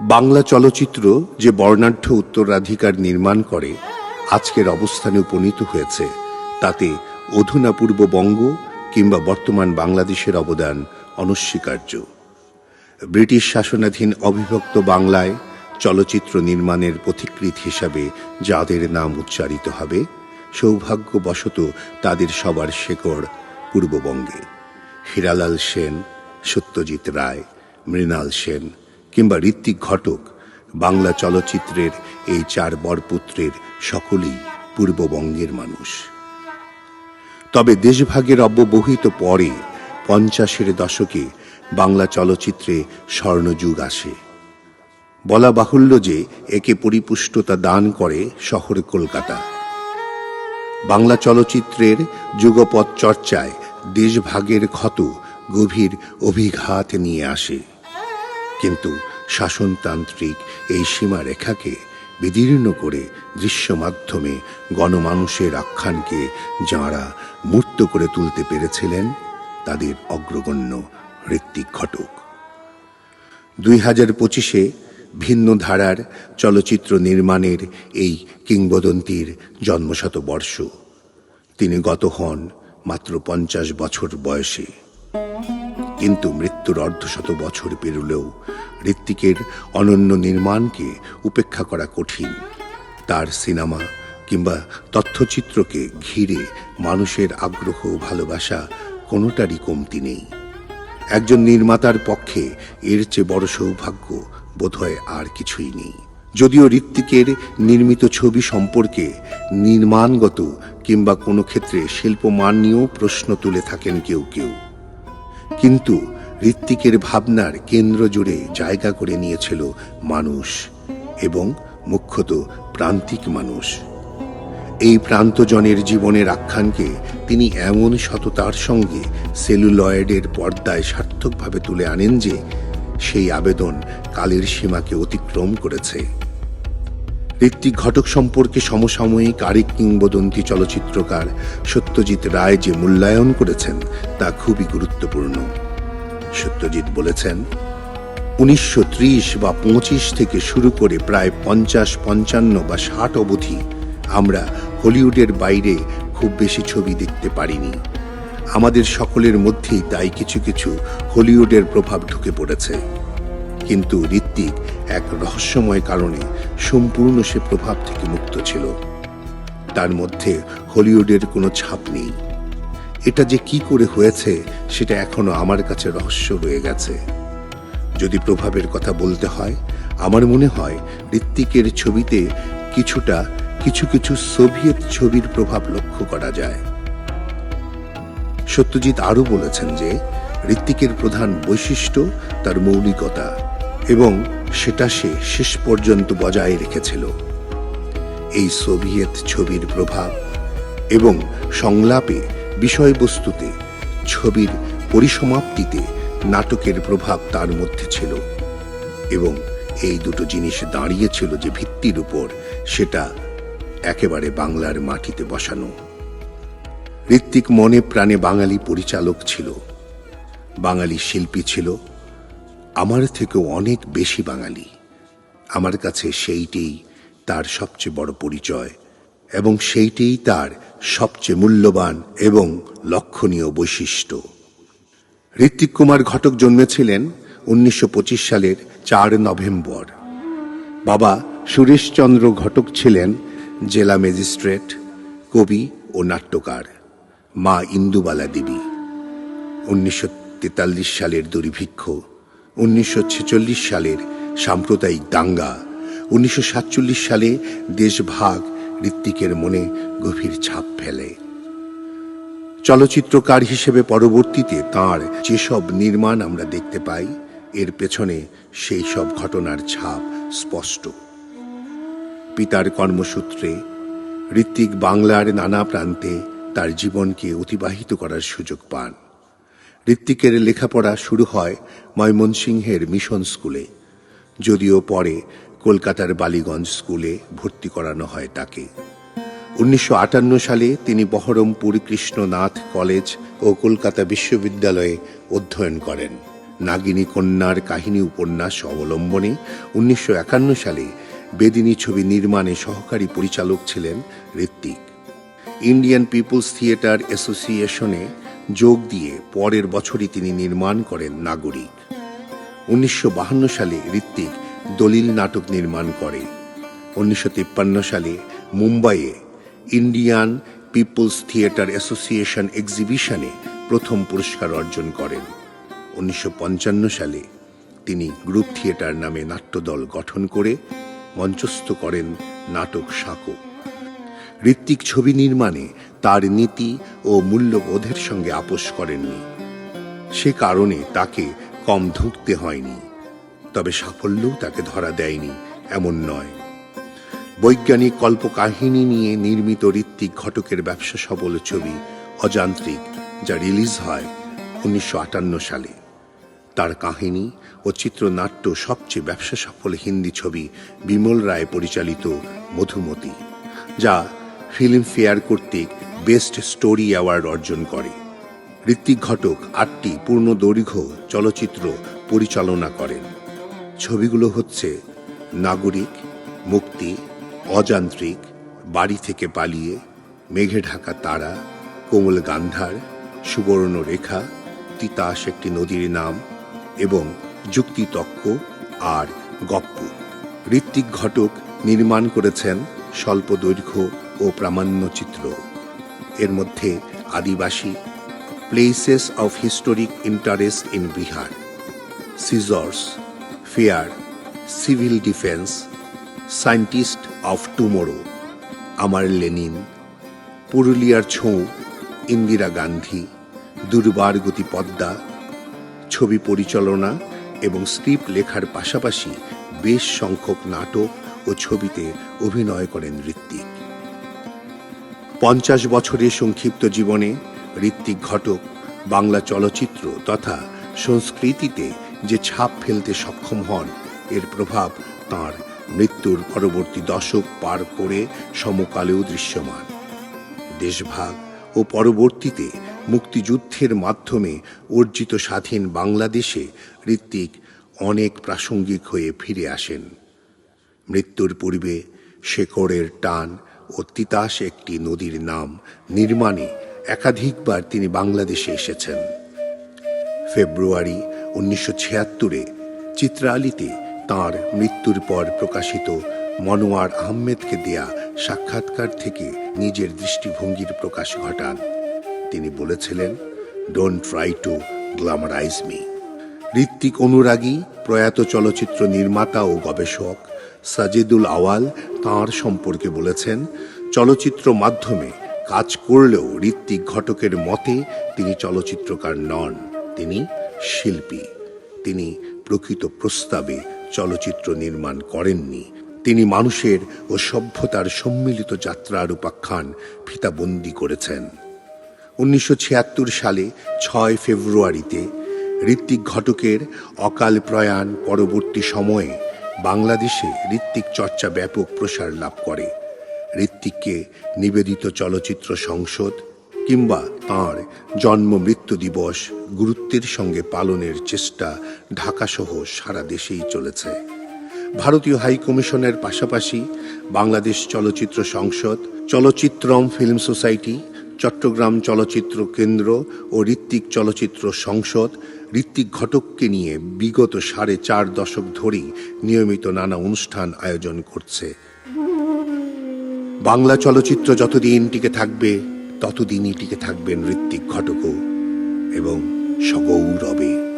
বাংলা চলচ্চিত্র যে বর্ণাঢ্য উত্তরাধিকার নির্মাণ করে, আজকের অবস্থানে উপনীত হয়েছে, তাতে অধুনা পূর্ববঙ্গ কিংবা বর্তমান বাংলাদেশের অবদান অনস্বীকার্য। ব্রিটিশ শাসনাধীন অবিভক্ত বাংলায় চলচ্চিত্র নির্মাণের পথিকৃৎ হিসাবে যাদের নাম উচ্চারিত হবে, সৌভাগ্যবশত তাদের সবার শেকড় পূর্ববঙ্গে। হীরালাল সেন, সত্যজিৎ রায়, মৃণাল সেন কিংবা ঋত্বিক ঘটক, বাংলা চলচ্চিত্রের এই চার বরপুত্রের সকলেই পূর্ববঙ্গের মানুষ। তবে দেশভাগের অব্যবহিত পরে পঞ্চাশের দশকে বাংলা চলচ্চিত্রে স্বর্ণযুগ আসে। বলা বাহুল্য যে একে পরিপুষ্টতা দান করে শহর কলকাতা। বাংলা চলচ্চিত্রের যুগপৎ চর্চায় দেশভাগের ক্ষত গভীর অভিঘাত নিয়ে আসে। কিন্তু শাসনতান্ত্রিক এই সীমারেখাকে বিদীর্ণ করে দৃশ্য মাধ্যমে গণমানুষের আখ্যানকে যাঁরা মূর্ত করে তুলতে পেরেছিলেন, তাদের অগ্রগণ্য ঋত্বিক ঘটক। দুই হাজার পঁচিশে ভিন্ন ধারার চলচ্চিত্র নির্মাণের এই কিংবদন্তির জন্মশত বর্ষ তিনি গত হন মাত্র পঞ্চাশ বছর বয়সে। কিন্তু মৃত্যুর অর্ধশত বছর পেরুলেও ঋত্বিকের অনন্য নির্মাণকে উপেক্ষা করা কঠিন। তার সিনেমা কিংবা তথ্যচিত্রকে ঘিরে মানুষের আগ্রহ ভালোবাসা কোনোটারই কমতি নেই। একজন নির্মাতার পক্ষে এর চেয়ে বড় সৌভাগ্য বোধহয় আর কিছুই নেই। যদিও ঋত্বিকের নির্মিত ছবি সম্পর্কে নির্মাণগত কিংবা কোনো ক্ষেত্রে শিল্পমান নিয়েও প্রশ্ন তুলে থাকেন কেউ কেউ। কিন্তু ঋত্বিকের ভাবনার কেন্দ্র জুড়ে জায়গা করে নিয়েছিল মানুষ এবং মুখ্যত প্রান্তিক মানুষ। এই প্রান্তজনের জীবনের আখ্যানকে তিনি এমন সততার সঙ্গে সেলুলয়েডের পর্দায় সার্থকভাবে তুলে আনেন যে সেই আবেদন কালের সীমাকে অতিক্রম করেছে। ঋত্বিক ঘটক সম্পর্কে সমসাময়িক আরেক কিংবদন্তি চলচ্চিত্রকার সত্যজিৎ রায় যে মূল্যায়ন করেছেন তা খুবই গুরুত্বপূর্ণ। সত্যজিৎ বলেছেন, উনিশশো ত্রিশ বা পঁচিশ থেকে শুরু করে প্রায় পঞ্চাশ, পঞ্চান্ন বা ষাট অবধি আমরা হলিউডের বাইরে খুব বেশি ছবি দেখতে পারিনি। আমাদের সকলের মধ্যেই তাই কিছু কিছু হলিউডের প্রভাব ঢুকে পড়েছে। কিন্তু ঋত্বিক এক রহস্যময় কারণে সম্পূর্ণ সে প্রভাব থেকে মুক্ত ছিল। তার মধ্যে হলিউডের কোনো ছাপ নেই। এটা যে কি করে হয়েছে, সেটা এখনও আমার কাছে রহস্য রয়ে গেছে। যদি প্রভাবের কথা বলতে হয়, আমার মনে হয় ঋত্বিকের ছবিতে কিছুটা, কিছু কিছু সোভিয়েত ছবির প্রভাব লক্ষ্য করা যায়। সত্যজিৎ আরও বলেছেন যে, ঋত্বিকের প্রধান বৈশিষ্ট্য তার মৌলিকতা এবং সেটা সে শেষ পর্যন্ত বজায় রেখেছিল। এই সোভিয়েত ছবির প্রভাব এবং সংলাপে বিষয়বস্তুতে ছবির পরিসমাপ্তিতে নাটকের প্রভাব তার মধ্যে ছিল এবং এই দুটো জিনিস দাঁড়িয়েছিল যে ভিত্তির উপর সেটা একেবারে বাংলার মাটিতে বসানো। ঋত্বিক মনে প্রাণে বাঙালি পরিচালক ছিল, বাঙালি শিল্পী ছিল আমার থেকেও অনেক বেশি বাঙালি। আমার কাছে সেইটেই তার সবচেয়ে বড় পরিচয় এবং সেইটেই তার সবচেয়ে মূল্যবান এবং লক্ষণীয় বৈশিষ্ট্য। ঋত্বিক কুমার ঘটক জন্মেছিলেন উনিশশো পঁচিশ সালের চার নভেম্বর। বাবা সুরেশচন্দ্র ঘটক ছিলেন জেলা ম্যাজিস্ট্রেট, কবি ও নাট্যকার। মা ইন্দুবালা দেবী। উনিশশো তেতাল্লিশ সালের দুর্ভিক্ষ। উনিশশো ছেচল্লিশ সালের সাম্প্রদায়িক দাঙ্গা। উনিশশো সাতচল্লিশ সালে দেশভাগ ঋত্বিকের মনে গভীর ছাপ ফেলে। চলচ্চিত্রকার হিসেবে পরবর্তীতে তার যেসব নির্মাণ আমরা দেখতে পাই, এর পেছনে সেই সব ঘটনার ছাপ স্পষ্ট। পিতার কর্মসূত্রে ঋত্বিক বাংলার নানা প্রান্তে তার জীবনকে অতিবাহিত করার সুযোগ পান। ঋত্বিকের লেখাপড়া শুরু হয় ময়মনসিংহের মিশন স্কুলে। যদিও পরে কলকাতার বালিগঞ্জ স্কুলে ভর্তি করানো হয় তাকে। উনিশশো আটান্ন সালে তিনি বহরমপুর কৃষ্ণনাথ কলেজ ও কলকাতা বিশ্ববিদ্যালয়ে অধ্যয়ন করেন। নাগিনী কন্যার কাহিনী উপন্যাস অবলম্বনে উনিশশো একান্ন সালে বেদিনী ছবি নির্মাণে সহকারী পরিচালক ছিলেন ঋত্বিক। ইন্ডিয়ান পিপলস থিয়েটার অ্যাসোসিয়েশনে যোগ দিয়ে পরের বছরই তিনি নির্মাণ করেন নাগরিক। উনিশশো সালে ঋত্বিক দলিল নাটক নির্মাণ করে। উনিশশো তিপ্পান্ন সালে মুম্বাইয়ে ইন্ডিয়ান পিপলস থিয়েটার অ্যাসোসিয়েশন এক্সিবিশনে প্রথম পুরস্কার অর্জন করেন। উনিশশো পঞ্চান্ন সালে তিনি গ্রুপ থিয়েটার নামে নাট্যদল গঠন করে মঞ্চস্থ করেন নাটক সাঁকো। ঋত্বিক ছবি নির্মাণে তার নীতি ও মূল্যবোধের সঙ্গে আপোষ করেননি। সে কারণে তাকে কম ধুঁকতে হয়নি। তবে সাফল্যও তাকে ধরা দেয়নি, এমন নয়। বৈজ্ঞানিক কল্পকাহিনী নিয়ে নির্মিত ঋত্বিক ঘটকের ব্যবসা সফল ছবি অযান্ত্রিক, যা রিলিজ হয় উনিশশো আটান্ন সালে। তার কাহিনী ও চিত্রনাট্য সবচেয়ে ব্যবসা সফল হিন্দি ছবি বিমল রায় পরিচালিত মধুমতি, যা ফিল্ম ফেয়ার কর্তৃক বেস্ট স্টোরি অ্যাওয়ার্ড অর্জন করে। ঋত্বিক ঘটক আটটি পূর্ণ দৈর্ঘ্য চলচ্চিত্র পরিচালনা করেন। ছবিগুলো হচ্ছে নাগরিক, মুক্তি, অযান্ত্রিক, বাড়ি থেকে পালিয়ে, মেঘে ঢাকা তারা, কোমল গান্ধার, সুবর্ণ রেখা, তিতাস একটি নদীর নাম এবং যুক্তিতক্ক আর গপ্প। ঋত্বিক ঘটক নির্মাণ করেছেন স্বল্প দৈর্ঘ্য ও প্রামাণ্যচিত্র এর মধ্যে Adivasi places of historic interest in Bihar scissors fair civil defence scientist of tomorrow Amar Lenin পুরুলিয়ার ছৌ ইন্দিরা গান্ধী দুর্বার গতি পদ্মা ছবি পরিচালনা এবং স্ক্রিপ্ট লেখার পাশাপাশি বেশ সংখ্যক নাটক ও ছবিতে অভিনয় করেন ঋত্বিক। পঞ্চাশ বছরের সংক্ষিপ্ত জীবনে ঋত্বিক ঘটক বাংলা চলচ্চিত্র তথা সংস্কৃতিতে যে ছাপ ফেলতে সক্ষম হন, এর প্রভাব তার মৃত্যুর পরবর্তী দশক পার করে সমকালেও দৃশ্যমান। দেশভাগ ও পরবর্তীতে মুক্তিযুদ্ধের মাধ্যমে অর্জিত স্বাধীন বাংলাদেশে ঋত্বিক অনেক প্রাসঙ্গিক হয়ে ফিরে আসেন। মৃত্যুর পূর্বে শেকড়ের টান ও তিতাস একটি নদীর নাম। নির্মাণে একাধিকবার তিনি বাংলাদেশে এসেছেন। ফেব্রুয়ারি উনিশশো ছিয়াত্তরে চিত্রালিতে তাঁর মৃত্যুর পর প্রকাশিত মনোয়ার আহমেদকে দেয়া সাক্ষাৎকার থেকে নিজের দৃষ্টিভঙ্গির প্রকাশ ঘটান। তিনি বলেছিলেন don't try to glamorize me Ritwik অনুরাগী, প্রয়াত চলচ্চিত্র নির্মাতা ও গবেষক। সাজিদুল আওয়াল তাঁর সম্পর্কে বলেছেন, চলচ্চিত্র মাধ্যমে কাজ করলেও ঋত্বিক ঘটকের মতে তিনি চলচ্চিত্রকার নন, তিনি শিল্পী। তিনি প্রকৃত প্রস্তাবে চলচ্চিত্র নির্মাণ করেননি। তিনি মানুষের ও সভ্যতার সম্মিলিত যাত্রার উপাখ্যান ফিতাবন্দি করেছেন। উনিশশো ছিয়াত্তর সালে ছয় ফেব্রুয়ারিতে ঋত্বিক ঘটকের অকাল প্রয়াণ পরবর্তী সময়ে বাংলাদেশে ঋত্বিক চর্চা ব্যাপক প্রসার লাভ করে। ঋত্বিককে নিবেদিত চলচ্চিত্র সংসদ কিংবা তাঁর জন্ম মৃত্যু দিবস গুরুত্বের সঙ্গে পালনের চেষ্টা ঢাকাসহ সারা দেশেই চলেছে। ভারতীয় হাই কমিশনের পাশাপাশি বাংলাদেশ চলচ্চিত্র সংসদ, চলচ্চিত্রম ফিল্ম সোসাইটি চট্টগ্রাম চলচ্চিত্র কেন্দ্র ও ঋত্বিক চলচ্চিত্র সংসদ ঋত্বিক ঘটককে নিয়ে বিগত সাড়ে চার দশক ধরেই নিয়মিত নানা অনুষ্ঠান আয়োজন করছে। বাংলা চলচ্চিত্র যতদিন টিকে থাকবে, ততদিনই টিকে থাকবেন ঋত্বিক ঘটকও এবং সগৌরবে।